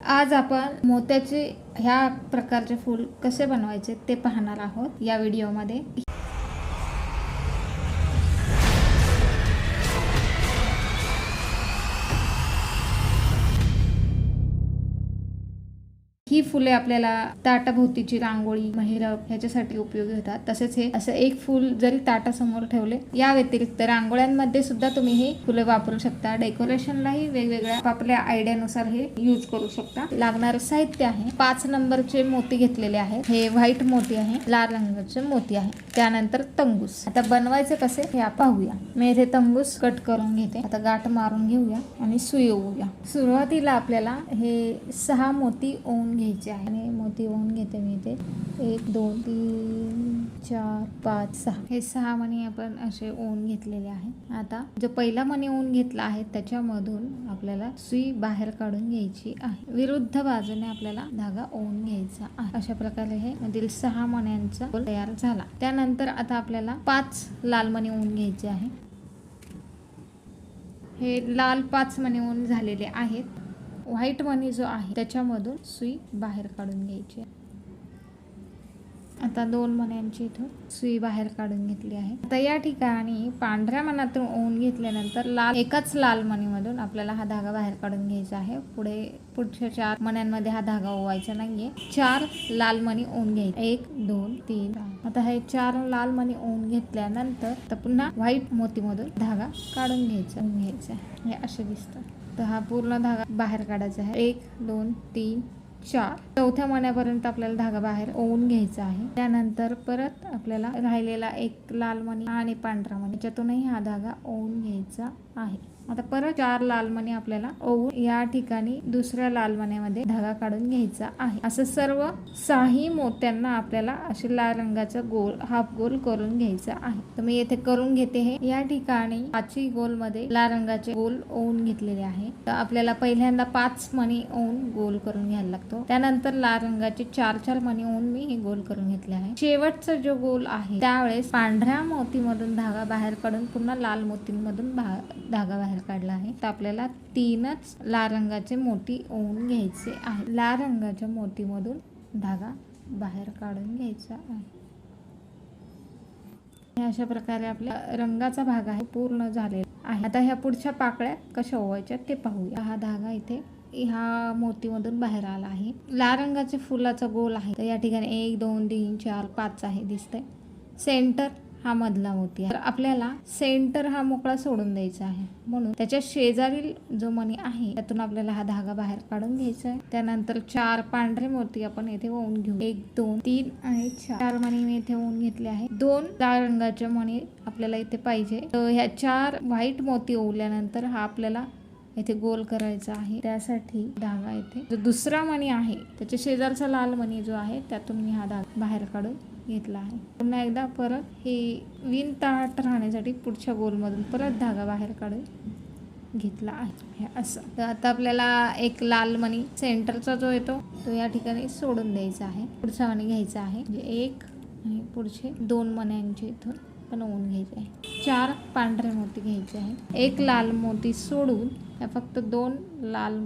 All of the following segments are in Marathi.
आज आपण मोत्याचे ह्या प्रकारचे फूल कसे बनवायचे ते पाहणार आहोत या व्हिडिओमध्ये. ही फुले आपल्याला ताटाभोवतीची रांगोळी महिरप ह्याच्यासाठी उपयोगी होतात. तसेच हे असं एक फूल जरी ताटासमोर ठेवले या व्यतिरिक्त रांगोळ्यांमध्ये सुद्धा तुम्ही हे फुले वापरू शकता. डेकोरेशनलाही वेगवेगळ्या आपल्या आयडियानुसार हे यूज करू शकता. लागणारं साहित्य आहे. पाच नंबरचे मोती घेतलेले आहेत. हे व्हाईट मोती आहे. लाल रंगाचे मोती आहे. त्यानंतर तंगूस आता बनवायचे कसे हे पाहूया. मी इथे तंगूस कट करून घेते. आता गाठ मारून घेऊया आणि सुई ओवूया सुरुवातीला आपल्याला हे सहा मोती ओवून घ्यायचे आहे. आणि मोती ओन घेते मी ते एक दोन तीन चार पाच सहा. हे सहा मणी आपण असे ओन घेतलेले आहे आता जो पहिला मणी ओन घेतला आहे त्याच्यामधून आपल्याला सुई बाहेर काढून घ्यायची आहे. विरुद्ध बाजूने आपल्याला धागा ओन घ्यायचा आहे. अशा प्रकारे हे मधील सहा मण्यांचा तयार झाला. त्यानंतर आता आपल्याला पाच लाल मणी ओन घ्यायचे आहे. हे लाल पाच मणी ओन झालेले आहेत. व्हाईट मनी जो आहे त्याच्यामधून सुई बाहेर काढून घ्यायची आहे. आता दोन मण्यांची इथून सुई बाहेर काढून घेतली आहे. आता या ठिकाणी पांढऱ्या मनातून ओवून घेतल्यानंतर लाल एकाच लाल मणीमधून आपल्याला हा धागा बाहेर काढून घ्यायचा आहे. पुढे पुढच्या चार मण्यांमध्ये हा धागा ओवायचा नाहीये. चार लाल मणी ओवून घ्यायचे. एक दोन तीन आता हे चार लाल मणी ओवून घेतल्यानंतर तर पुन्हा व्हाईट मोतीमधून धागा काढून घ्यायचा घ्यायचा हे असे दिसतं तर हा पूर्ण धागा बाहेर काढायचा आहे. एक दोन तीन चार. चौथ्या मण्यापर्यंत आपल्याला धागा बाहेर ओवून घ्यायचा आहे. त्यानंतर परत आपल्याला राहिलेला एक लाल मणी आणि पांढरा मणी याच्यातूनही हा धागा ओवून घ्यायचा आहे. आता परत चार लाल मणी आपल्याला ओवून या ठिकाणी दुसऱ्या लाल मण्यामध्ये धागा काढून घ्यायचा आहे. असं सर्व साही मोत्यांना आपल्याला असे लाल रंगाचा गोल हाफ गोल करून घ्यायचा आहे. तर मी येथे करून घेते हे. या ठिकाणी पाचही गोलमध्ये लाल रंगाचे गोल ओवून घेतलेले आहे. तर आपल्याला पहिल्यांदा पाच मणी ओवून गोल करून घ्यायला लागतो. त्यानंतर लाल रंगाचे चार चार मणी ओवून मी हे गोल करून घेतले आहे. शेवटचा जो गोल आहे त्यावेळेस पांढऱ्या मोतीमधून धागा बाहेर काढून पुन्हा लाल मोतीमधून भा- धागा बाहेर काढला आहे. तर आपल्याला तीनच लाल रंगाचे मोती ओवून घ्यायचे आहे लाल रंगाच्या मोतीमधून धागा बाहेर काढून घ्यायचा आहे. अशा प्रकारे आपल्या रंगाचा भाग आहे पूर्ण झालेला आहे. आता ह्या पुढच्या पाकळ्या कशा ओवायच्या ते पाहूया. हा धागा इथे ह्या मोतीमधून बाहेर आला आहे. लाल रंगाचे फुलाचा गोल आहे. तर या ठिकाणी एक दोन तीन चार पाच आहे दिसतंय. सेंटर हा मधला मोती आहे. तर आपल्याला सेंटर हा मोकळा सोडून द्यायचा आहे. म्हणून त्याच्या शेजारील जो मणी आहे त्यातून आपल्याला हा धागा बाहेर काढून घ्यायचा आहे. त्यानंतर चार पांढरे मोती आपण येथे ओवून घेऊ. एक दोन तीन आणि चार. मणी मी इथे ओवून घेतले आहे. दोन लाल रंगाचे मणी आपल्याला इथे पाहिजे. तर ह्या चार व्हाईट मोती ओवल्यानंतर हा आपल्याला इथे गोल करायचा आहे. त्यासाठी धागा इथे जो दुसरा मणी आहे त्याच्या शेजारचा लाल मणी जो आहे त्यातून मी हा धागा बाहेर काढून घेतला आहे. पुन्हा एकदा परत हे विण ताट राहण्यासाठी पुढच्या गोलमधून परत धागा बाहेर काढून घेतला आहे असं. तर आता आपल्याला एक लाल मणी सेंटरचा जो येतो तो या ठिकाणी सोडून द्यायचा आहे. पुढचा मणी घ्यायचा आहे. म्हणजे एक आणि पुढचे दोन मण्यांचे इथून बनवून घ्यायचे आहे. चार पांढरे मोती घ्यायचे आहे एक लाल मोती सोडून या फक्त दोन लाल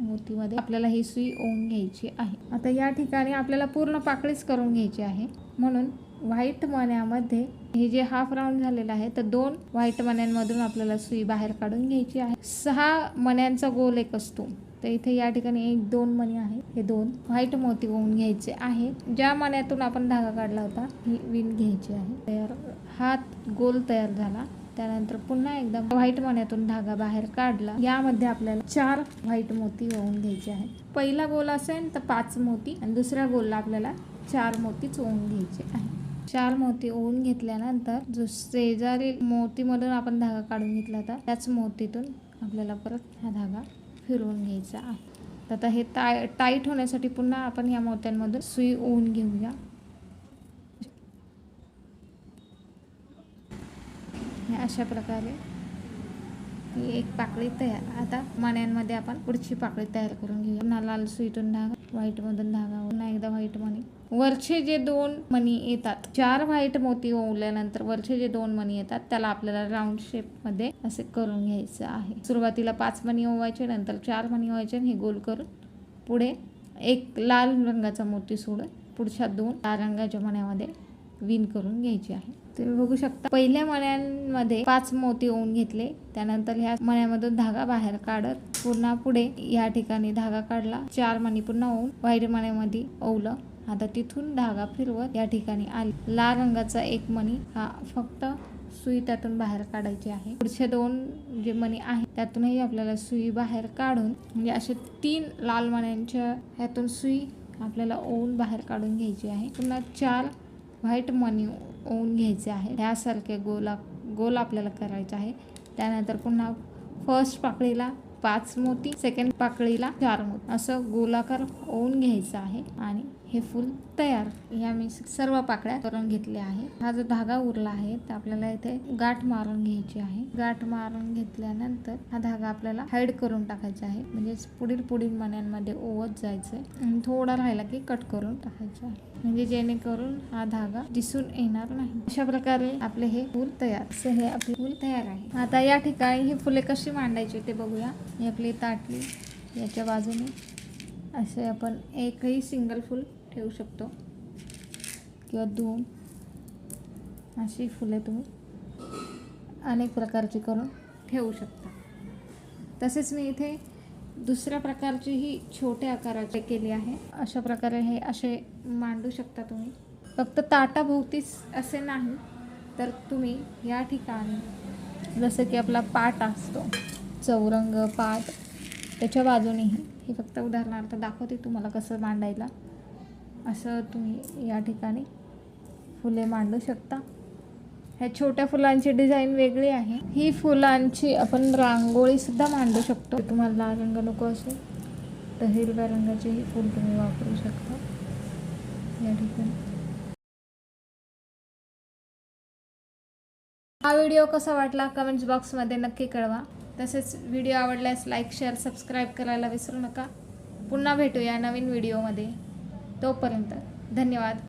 मोतीमध्ये आपल्याला ही सुई ओवून घ्यायची आहे. आता या ठिकाणी आपल्याला पूर्ण पाकळीच करून घ्यायची आहे. म्हणून व्हाईट मण्यामध्ये हे जे हाफ राऊंड झालेलं आहे तर दोन व्हाईट मण्यांमधून आपल्याला सुई बाहेर काढून घ्यायची आहे. सहा मण्यांचा गोल एक असतो. तर इथे या ठिकाणी एक दोन मणी आहे. हे दोन व्हाईट मोती ओवून घ्यायचे आहे. ज्या मण्यातून आपण धागा काढला होता ही विण घ्यायची आहे. तयार हात गोल तयार झाला. त्यानंतर पुन्हा एकदा व्हाईट मण्यातून धागा बाहेर काढला. यामध्ये आपल्याला चार व्हाईट मोती ओवून घ्यायचे आहेत. पहिला गोल असेल तर पाच मोती आणि दुसऱ्या गोलला आपल्याला चार मोतीच ओवून घ्यायचे आहे चार मोती ओवून घेतल्यानंतर जो शेजारी मोतीमधून आपण धागा काढून घेतला होता त्याच मोतीतून आपल्याला परत हा धागा फिरवून घ्यायचा आहे. आता हे टाय टाईट होण्यासाठी पुन्हा आपण या मोत्यांमधून सुई ओवून घेऊया. हे अशा प्रकारे. ही एक पाकळी तयार आता मण्यांमध्ये आपण पुढची पाकळी तयार करून घेऊया. पुन्हा लाल स्वीटून धागा व्हाईट मधून धागा पुन्हा एकदा व्हाईट मणी. वरचे जे दोन मणी येतात चार व्हाईट मोती ओवल्यानंतर वरचे जे दोन मणी येतात त्याला आपल्याला राऊंड शेपमध्ये असे करून घ्यायचं आहे. सुरुवातीला पाच मणी ओवायचे नंतर चार मणी ओवायचे आणि हे गोल करून पुढे एक लाल रंगाचा मोती सोडून पुढच्या दोन लाल रंगाच्या मण्यामध्ये विण करून घ्यायची आहे. तुम्ही बघू शकता. पहिल्या मण्यांमध्ये पाच मोती ओवून घेतले. त्यानंतर ह्या मण्यामधून धागा बाहेर काढत पुन्हा पुढे या ठिकाणी धागा काढला. चार मणी पुन्हा ओवून वाईट मण्यामध्ये ओवलं. आता तिथून धागा फिरवत या ठिकाणी आली. लाल रंगाचा एक मणी हा फक्त सुई त्यातून बाहेर काढायची आहे. पुढचे दोन जे मणी आहेत त्यातूनही आपल्याला सुई बाहेर काढून म्हणजे असे तीन लाल मण्यांच्या ह्यातून सुई आपल्याला ओवून बाहेर काढून घ्यायची आहे. पुन्हा चार व्हाईट मनी ओवून घ्यायचे आहे. त्यासारखे गोला गोल आपल्याला करायचे आहे. त्यानंतर पुन्हा फर्स्ट पाकळीला पाच मोती सेकंड पाकळीला चार मोती. असं गोलाकार ओवून घ्यायचं आहे आणि हे फूल तयार. ह्या मी सर्व पाकळ्या करून घेतल्या आहे. हा जो धागा उरला आहे तर आपल्याला इथे गाठ मारून घ्यायची आहे. गाठ मारून घेतल्यानंतर हा धागा आपल्याला हाईड करून टाकायचा आहे. म्हणजे पुढील पुढील मण्यांमध्ये ओवत जायचं आणि थोडा राहिला की कट करून टाकायचं आहे. म्हणजे जेणेकरून हा धागा दिसून येणार नाही. अशा प्रकारे आपले हे फूल तयार. असं हे आपले फूल तयार आहे. आता या ठिकाणी ही फुले कशी मांडायची ते बघूया. ही आपली ताटली याच्या बाजूने असे आपण एकही सिंगल फूल ठेवू शकतो. किंवा धुवून. अशी फुले तुम्ही अनेक प्रकारची करून ठेवू शकता. तसेच मी इथे दुसऱ्या प्रकारची ही छोट्या आकाराचे केली आहे. अशा प्रकारे हे असे मांडू शकता तुम्ही. फक्त ताटाभोवतीच असे नाही तर तुम्ही या ठिकाणी जसं की आपला पाट असतो चौरंग पाट त्याच्या बाजूनेही हे फक्त उदाहरणार्थ दाखवते तुम्हाला कसं मांडायला. असं तुम्ही या ठिकाणी फुले मांडू शकता. ह्या छोट्या फुलांची डिझाईन वेगळी आहे. ही फुलांची आपण रांगोळीसुद्धा मांडू शकतो. तुम्हाला लाल रंग नको असेल तर हिरव्या रंगाचे ही फुल तुम्ही वापरू शकता. या ठिकाणी. हा व्हिडिओ कसा वाटला कमेंट्स बॉक्समध्ये नक्की कळवा. तसेच व्हिडिओ आवडल्यास लाईक शेअर सबस्क्राईब करायला विसरू नका. पुन्हा भेटूया नवीन व्हिडिओमध्ये. तोपर्यंत धन्यवाद.